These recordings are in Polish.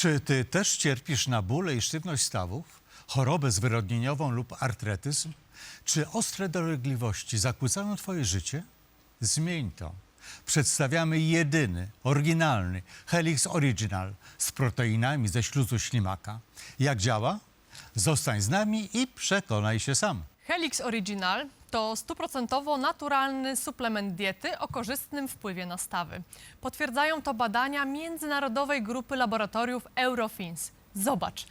Czy ty też cierpisz na bóle i sztywność stawów, chorobę zwyrodnieniową lub artretyzm? Czy ostre dolegliwości zakłócają twoje życie? Zmień to. Przedstawiamy jedyny, oryginalny Helix Original z proteinami ze śluzu ślimaka. Jak działa? Zostań z nami i przekonaj się sam. Helix Original to stuprocentowo naturalny suplement diety o korzystnym wpływie na stawy. Potwierdzają to badania międzynarodowej grupy laboratoriów Eurofins. Zobacz,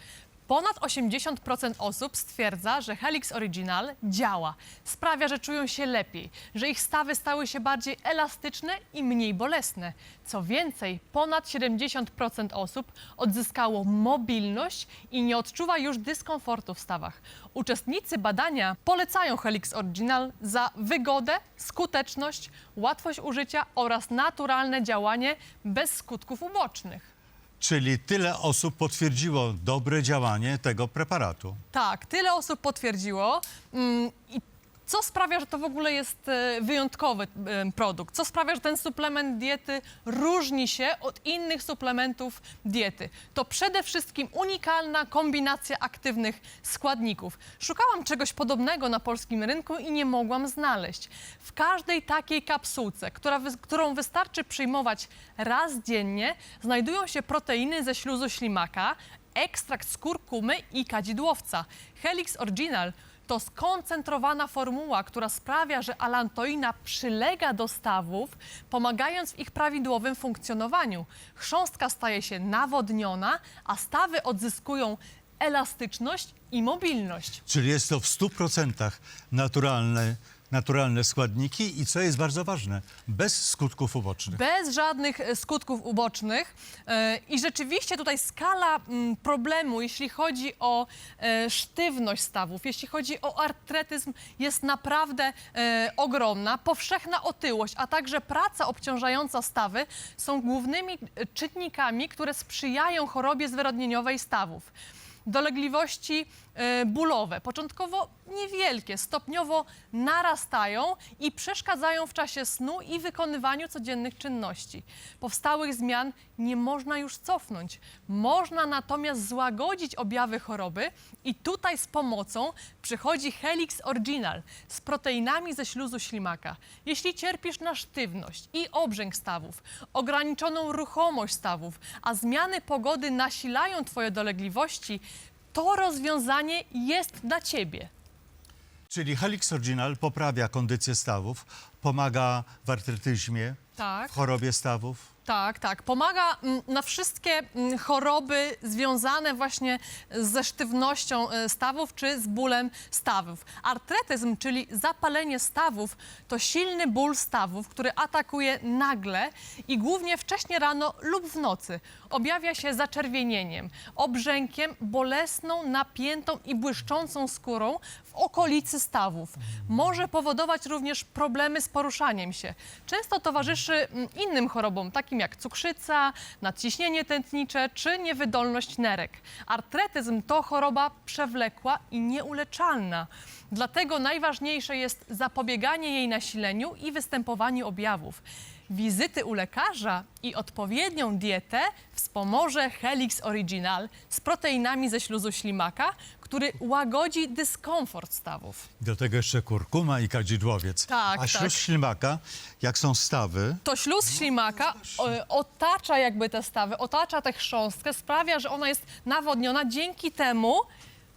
ponad 80% osób stwierdza, że Helix Original działa, sprawia, że czują się lepiej, że ich stawy stały się bardziej elastyczne i mniej bolesne. Co więcej, ponad 70% osób odzyskało mobilność i nie odczuwa już dyskomfortu w stawach. Uczestnicy badania polecają Helix Original za wygodę, skuteczność, łatwość użycia oraz naturalne działanie bez skutków ubocznych. Czyli tyle osób potwierdziło dobre działanie tego preparatu. Tak, tyle osób potwierdziło. Mm, I co sprawia, że to w ogóle jest e, wyjątkowy e, produkt? Co sprawia, że ten suplement diety różni się od innych suplementów diety? To przede wszystkim unikalna kombinacja aktywnych składników. Szukałam czegoś podobnego na polskim rynku i nie mogłam znaleźć. W każdej takiej kapsułce, która którą wystarczy przyjmować raz dziennie, znajdują się proteiny ze śluzu ślimaka, ekstrakt z kurkumy i kadzidłowca. Helix Original to skoncentrowana formuła, która sprawia, że alantoina przylega do stawów, pomagając w ich prawidłowym funkcjonowaniu. Chrząstka staje się nawodniona, a stawy odzyskują elastyczność i mobilność. Czyli jest to w 100% naturalne, naturalne składniki i co jest bardzo ważne, bez skutków ubocznych. Bez żadnych e, skutków ubocznych. E, I rzeczywiście tutaj skala mm, problemu, jeśli chodzi o e, sztywność stawów, jeśli chodzi o artretyzm, jest naprawdę ogromna. Powszechna otyłość, a także praca obciążająca stawy są głównymi czynnikami, które sprzyjają chorobie zwyrodnieniowej stawów. Dolegliwości e, bólowe, początkowo niewielkie, stopniowo narastają i przeszkadzają w czasie snu i wykonywaniu codziennych czynności. Powstałych zmian nie można już cofnąć. Można natomiast złagodzić objawy choroby i tutaj z pomocą przychodzi Helix Original z proteinami ze śluzu ślimaka. Jeśli cierpisz na sztywność i obrzęk stawów, ograniczoną ruchomość stawów, a zmiany pogody nasilają Twoje dolegliwości, to rozwiązanie jest dla Ciebie. Czyli Helix Original poprawia kondycję stawów, pomaga w artretyzmie, Tak. w chorobie stawów. Tak, tak. Pomaga mm, na wszystkie mm, choroby związane właśnie ze sztywnością e, stawów czy z bólem stawów. Artretyzm, czyli zapalenie stawów, to silny ból stawów, który atakuje nagle i głównie wcześnie rano lub w nocy. Objawia się zaczerwienieniem, obrzękiem, bolesną, napiętą i błyszczącą skórą w okolicy stawów. Może powodować również problemy z poruszaniem się. Często towarzyszy mm, innym chorobom, takim jak cukrzyca, nadciśnienie tętnicze czy niewydolność nerek. Artretyzm to choroba przewlekła i nieuleczalna. Dlatego najważniejsze jest zapobieganie jej nasileniu i występowaniu objawów. Wizyty u lekarza i odpowiednią dietę wspomoże Helix Original z proteinami ze śluzu ślimaka, który łagodzi dyskomfort stawów. Do tego jeszcze kurkuma i kadzidłowiec. Tak, A śluz tak. ślimaka, jak są stawy, To śluz ślimaka o, otacza jakby te stawy, otacza tę chrząstkę, sprawia, że ona jest nawodniona. Dzięki temu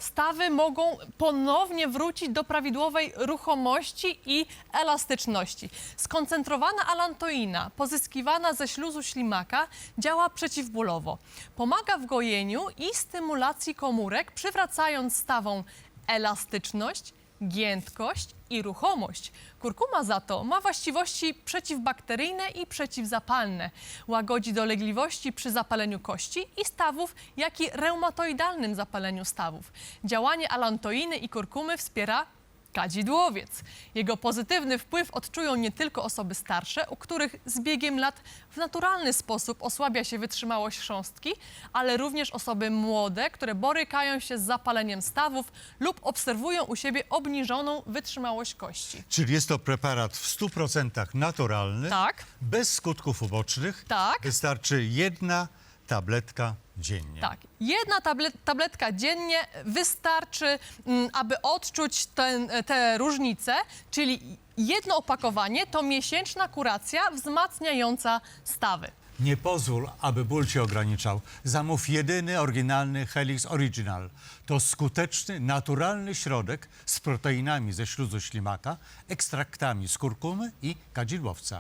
stawy mogą ponownie wrócić do prawidłowej ruchomości i elastyczności. Skoncentrowana alantoina, pozyskiwana ze śluzu ślimaka, działa przeciwbólowo. Pomaga w gojeniu i stymulacji komórek, przywracając stawom elastyczność, giętkość i ruchomość. Kurkuma za to ma właściwości przeciwbakteryjne i przeciwzapalne. Łagodzi dolegliwości przy zapaleniu kości i stawów, jak i reumatoidalnym zapaleniu stawów. Działanie alantoiny i kurkumy wspiera kadzidłowiec. Jego pozytywny wpływ odczują nie tylko osoby starsze, u których z biegiem lat w naturalny sposób osłabia się wytrzymałość chrząstki, ale również osoby młode, które borykają się z zapaleniem stawów lub obserwują u siebie obniżoną wytrzymałość kości. czyli jest to preparat w 100% naturalny, Tak. bez skutków ubocznych. Tak. Wystarczy jedna tabletka dziennie. Tak, jedna tablet, tabletka dziennie wystarczy, mm, aby odczuć ten, te różnice, czyli jedno opakowanie to miesięczna kuracja wzmacniająca stawy. Nie pozwól, aby ból cię ograniczał. Zamów jedyny oryginalny Helix Original. To skuteczny, naturalny środek z proteinami ze śluzu ślimaka, ekstraktami z kurkumy i kadzidłowca.